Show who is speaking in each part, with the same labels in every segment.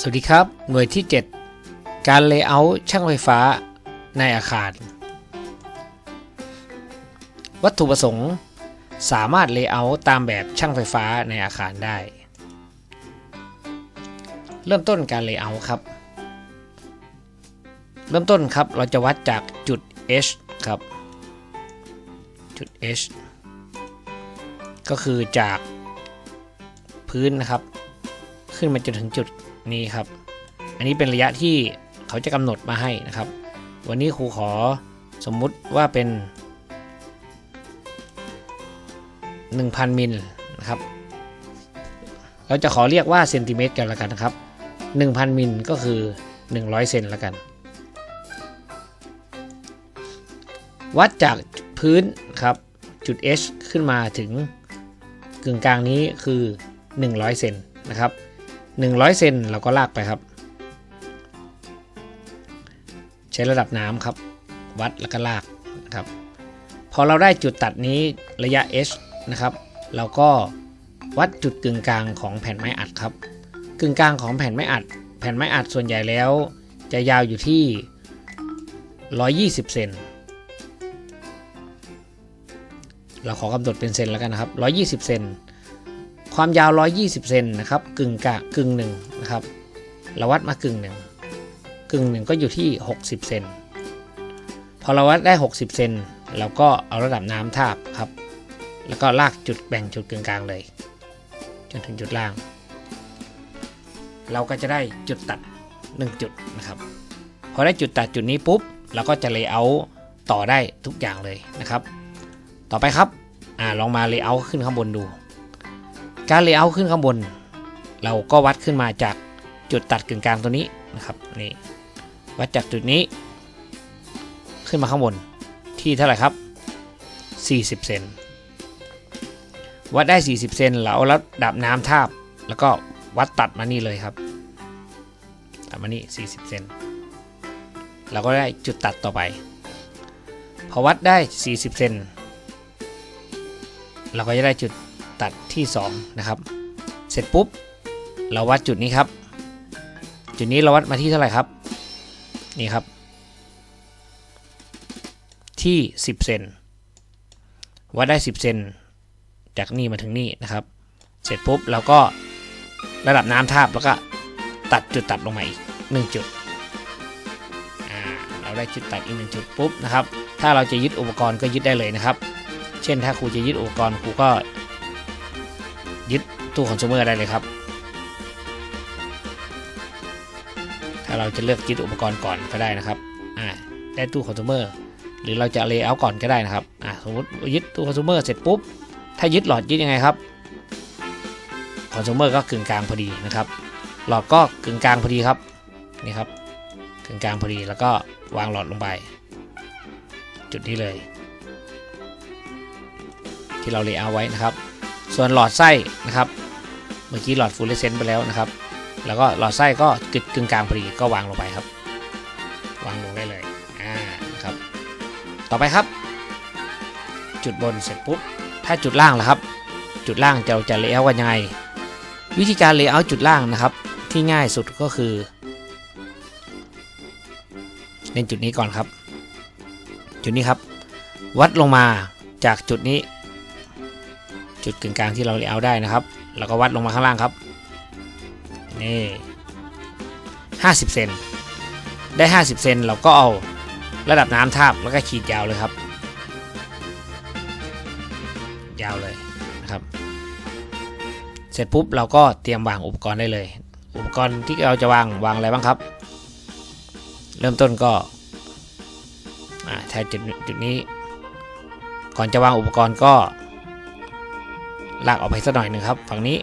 Speaker 1: สวัสดีครับ หน่วยที่ 7 การเลเยอร์ช่างไฟฟ้าในอาคาร วัตถุประสงค์ สามารถเลเยอร์ตามแบบช่างไฟฟ้าในอาคารได้ เริ่มต้นการเลเยอร์ครับ เริ่มต้นครับเราจะวัดจากจุด H ครับ จุด H ก็คือจากพื้นนะครับ ขึ้นมาจนถึงจุด นี้ครับ อันนี้เป็นระยะที่เขาจะกำหนดมาให้นะครับ วันนี้ครูขอสมมุติว่าเป็น 1,000 มิลนะครับ เราจะขอเรียกว่าเซนติเมตรกันละกันนะครับ 1,000 มิลก็คือ 100 เซนละกัน วัดจากพื้นครับจุด H ขึ้นมาถึงกึ่งกลางนี้คือ 100 เซนนะครับ 100 เซนเราก็ลากไปครับ ใช้ระดับน้ำครับ วัดแล้วก็ลากนะครับ พอเราได้จุดตัดนี้ระยะ h นะครับ เราก็วัดจุดกึ่งกลางของแผ่นไม้อัดครับ กึ่งกลางของแผ่นไม้อัด แผ่นไม้อัดส่วนใหญ่แล้ว จะยาวอยู่ที่ 120 เซนเราขอกำหนดเป็นเซนแล้วกันนะครับ 120 เซน ความยาว 120 เซนนะครับ กึ่งกะกึ่งหนึ่งนะครับ เราวัดมากึ่งหนึ่งกึ่งหนึ่งก็อยู่ที่ 60 เซน พอเราวัดได้ 60 เซนเราก็เอาระดับน้ำทาบครับ แล้วก็ลากจุดแบ่งจุดกึ่งกลางเลย จนถึงจุดล่าง เราก็จะได้จุดตัด 1 จุดนะครับ พอได้จุดตัดจุดนี้ปุ๊บ เราก็จะเลเยอร์ต่อได้ทุกอย่างเลยนะครับ ต่อไปครับ อ่า ลองมาเลเยอร์ขึ้นข้างบนดู การเลเยอร์ขึ้นข้างบน เราก็วัดขึ้นมาจากจุดตัดกึ่งกลางตัวนี้นะครับนี่วัดจากจุดนี้ ขึ้นมาข้างบนที่เท่าไหร่ครับ 40 เซนวัดได้ 40 เซนเราเอาระดับน้ำทาบ แล้วก็วัดตัดมานี่เลยครับตัดมานี่ 40 เซนเราก็ได้จุดตัดต่อไป พอวัดได้ 40 เซนเราก็จะได้จุด ตัดที่ 2 นะครับ เสร็จปุ๊บ เราวัดจุดนี้ครับ จุดนี้เราวัดมาที่เท่าไหร่ครับ นี่ครับ ที่ 10 เซนวัดได้ 10 เซนจากนี่มาถึงนี่นะครับ เสร็จปุ๊บเราก็ระดับน้ำทาบแล้วก็ตัดจุดตัดลงมาอีก1จุดเราได้จุดตัดอีกหนึ่งจุดปุ๊บนะครับ ถ้าเราจะยึดอุปกรณ์ก็ยึดได้เลยนะครับ เช่นถ้าครูจะยึดอุปกรณ์ครูก็ ยึดตู้คอน sumer ได้เลยครับ ถ้าเราจะเลือกยึดอุปกรณ์ก่อนก็ได้นะครับอ่าได้ตู้คอน sumer หรือเราจะเลเยอร์ก่อนก็ได้นะครับอ่าสมมติยึดตู้คอน sumer เสร็จปุ๊บ ถ้ายึดหลอดยึดยังไงครับคอน sumer ก็กึ่งกลางพอดีนะครับ หลอดก็กึ่งกลางพอดีครับนี่ครับกึ่งกลางพอดีแล้วก็วางหลอดลงไป จุดนี้เลย ที่เราเลเยอร์ไว้นะครับ ส่วนหลอดไส้นะครับ เมื่อกี้หลอดฟูลเลเซนต์ไปแล้วนะครับ แล้วก็หลอดไส้ก็กึดกึ่งกลางพอดีก็วางลงไปครับ วางลงได้เลยอ่านะครับ ต่อไปครับ จุดบนเสร็จปุ๊บ ถ้าจุดล่างล่ะครับ จุดล่างจะเราจะเลเยอร์ว่ายังไง วิธีการเลเยอร์จุดล่างนะครับ ที่ง่ายสุดก็คือเล่นจุดนี้ก่อนครับ จุดนี้ครับ วัดลงมาจากจุดนี้ จุดกึ่งกลางที่เราเลเยอร์ได้นะครับ แล้วก็วัดลงมาข้างล่างครับ นี่ห้าสิบเซนได้ 50 เซนเราก็เอาระดับน้ำทาบแล้วก็ขีดยาวเลยครับ ยาวเลยนะครับ เสร็จปุ๊บเราก็เตรียมวางอุปกรณ์ได้เลย อุปกรณ์ที่เราจะวางวางอะไรบ้างครับ เริ่มต้นก็อ่าถ้จุดจุดนี้ ก่อนจะวางอุปกรณ์ก็ ลากออกไปสักหน่อยหนึ่งครับ ฝั่งนี้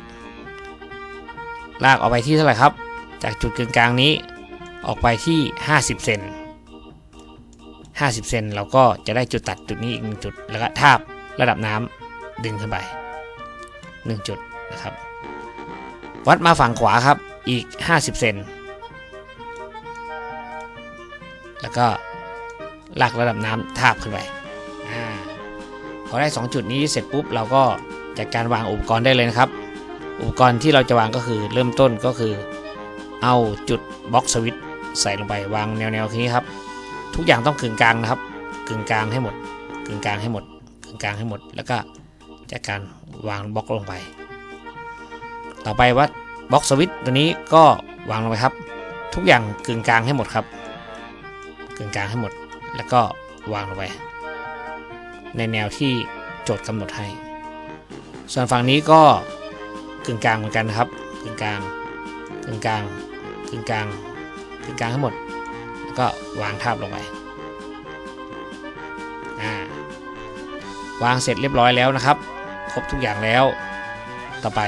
Speaker 1: ลากออกไปที่เท่าไหร่ครับ จากจุดกึ่งกลางนี้ออกไปที่ 50 เซน50 เซนเราก็จะได้จุดตัดจุดนี้อีกหนึ่งจุด แล้วก็ทาบระดับน้ำดึงขึ้นไป 1 จุดนะครับ วัดมาฝั่งขวาครับอีก 50 เซนแล้วก็ลากระดับน้ำทาบขึ้นไปอพอได้ 2 จุดนี้เสร็จปุ๊บเราก็ จัดการวางอุปกรณ์ได้เลยนะครับ อุปกรณ์ที่เราจะวางก็คือเริ่มต้นก็คือ เอาจุดบล็อกสวิตช์ใส่ลงไปวางแนวๆนี้ครับ ทุกอย่างต้องกึ่งกลางนะครับกึ่งกลางให้หมดกึ่งกลางให้หมดกึ่งกลางให้หมด แล้วก็จากการวางบล็อกลงไป ต่อไปวัดบล็อกสวิตช์ตัวนี้ก็วางลงไปครับ ทุกอย่างกึ่งกลางให้หมดครับกึ่งกลางให้หมด แล้วก็วางลงไป ในแนวที่โจทย์กำหนดให้ ส่วนฝั่งนี้ก็กึ่งกลางเหมือนกันนะครับกึ่งกลางกึ่งกลางกึ่งกลางกึ่งกลางให้งหมด แล้วก็วางทาบลงไปวางเสร็จเรียบร้อยแล้วนะครับ ครบทุกอย่างแล้วต่อไป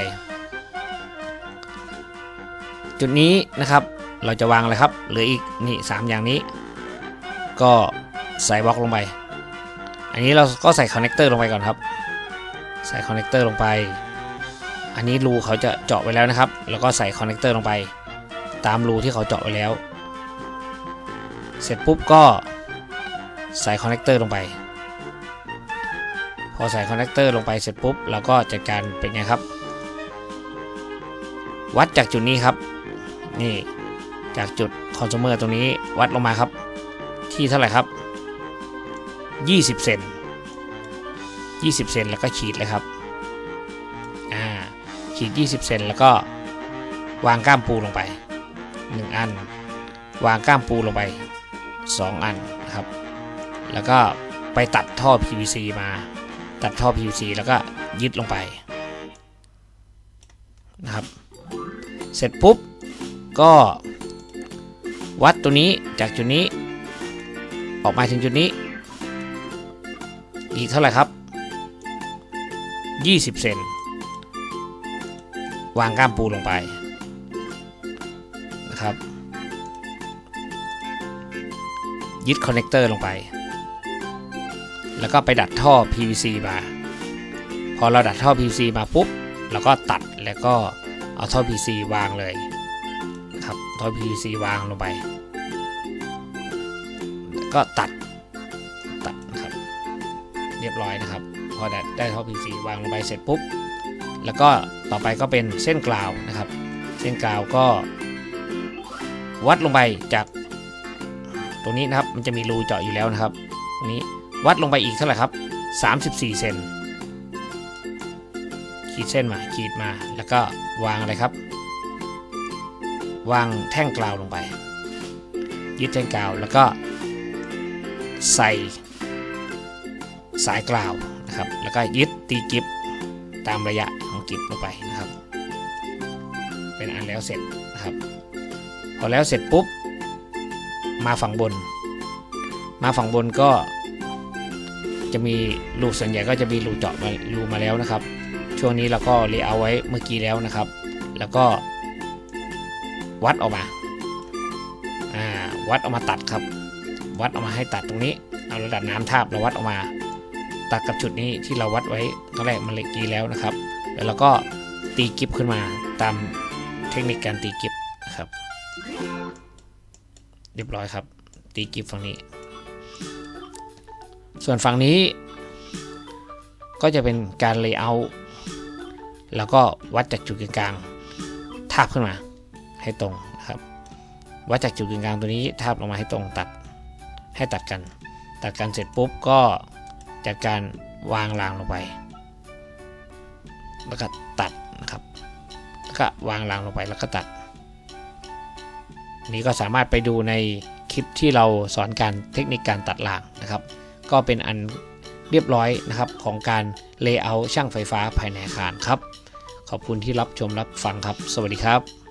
Speaker 1: จุดนี้นะครับเราจะวางอะไรครับเหลืออีกนี่สามอย่างนี้ ก็ใส่บล็อกลงไป อันนี้เราก็ใส่คอนเนคเตอร์ลงไปก่อนครับ ใส่คอนเนคเตอร์ลงไป อันนี้รูเขาจะเจาะไว้แล้วนะครับ แล้วก็ใส่คอนเนคเตอร์ลงไป ตามรูที่เขาเจาะไว้แล้ว เสร็จปุ๊บก็ใส่คอนเนคเตอร์ลงไป พอใส่คอนเนคเตอร์ลงไปเสร็จปุ๊บเราก็จัดการเป็นไงครับ วัดจากจุดนี้ครับ นี่จากจุดคอน sumer ตรงนี้วัดลงมาครับ ที่เท่าไหร่ครับ 20 เซน 20 เซนแล้วก็ขีดเลยครับอ่าขีด 20 เซนแล้วก็วางก้ามปูลงไป 1 อัน วางก้ามปูลงไป 2 อันนะครับ แล้วก็ไปตัดท่อ PVC มาตัดท่อ PVC แล้วก็ยึดลงไปนะครับ เสร็จปุ๊บก็วัดตัวนี้จากจุดนี้ ออกมาถึงจุดนี้ อีกเท่าไหร่ครับ 20 เซนวางก้ามปูลงไปนะครับ ยึดคอนเนคเตอร์ลงไป แล้วก็ไปดัดท่อ PVC มา พอเราดัดท่อ PVC มาปุ๊บเราก็ตัดแล้วก็เอาท่อ PVC วางเลยครับท่อ PVC วางลงไป ก็ตัดตัดนะครับ เรียบร้อยนะครับ พอได้ได้ท่อ PVC วางลงไปเสร็จปุ๊บ แล้วก็ต่อไปก็เป็นเส้นกราวนะครับ เส้นกราวก็ วัดลงไปจาก ตรงนี้นะครับมันจะมีรูเจาะอยู่แล้วนะครับตรงนี้วัดลงไปอีกเท่าไหร่ครับ 34 เซนขีดเส้นมาขีดมาแล้วก็วางอะไรครับ วางแท่งกราวลงไป ยึดแท่งกราวแล้วก็ใส่สายกราว นะครับ แล้วก็ยึดตีกิฟตามระยะของกิฟลงไปนะครับ เป็นอันแล้วเสร็จนะครับ พอแล้วเสร็จปุ๊บ มาฝั่งบน มาฝั่งบนก็จะมีรูส่วนใหญ่ก็จะมีรูเจาะมารูมาแล้วนะครับ ช่วงนี้เราก็เลเยอร์ไว้เมื่อกี้แล้วนะครับ แล้วก็วัดออกมาอ่าวัดออกมาตัดครับ วัดออกมาให้ตัดตรงนี้ เอาระดับน้ำทาบเราวัดออกมา ตัดกับจุดนี้ที่เราวัดไว้ตอนแรกมันเล็กกีแล้วนะครับ แล้วเราก็ตีกิฟขึ้นมาตามเทคนิคการตีกิฟนะครับ เรียบร้อยครับ ตีกิฟฝั่งนี้ ส่วนฝั่งนี้ก็จะเป็นการเลเยอร์แล้วก็วัดจากจุดกลางทาบขึ้นมาให้ตรงนะครับวัดจากจุดกลางตัวนี้ทาบลงมาให้ตรงตัดให้ตัดกัน ตัดกันเสร็จปุ๊บก็ จัดการวางรางลงไป แล้วก็ตัดนะครับ แล้วก็วางรางลงไปแล้วก็ตัด นี้ก็สามารถไปดูในคลิปที่เราสอนการเทคนิคการตัดรางนะครับ ก็เป็นอันเรียบร้อยนะครับของการเลเยอร์ช่างไฟฟ้าภายในอาคารครับ ขอบคุณที่รับชมรับฟังครับ สวัสดีครับ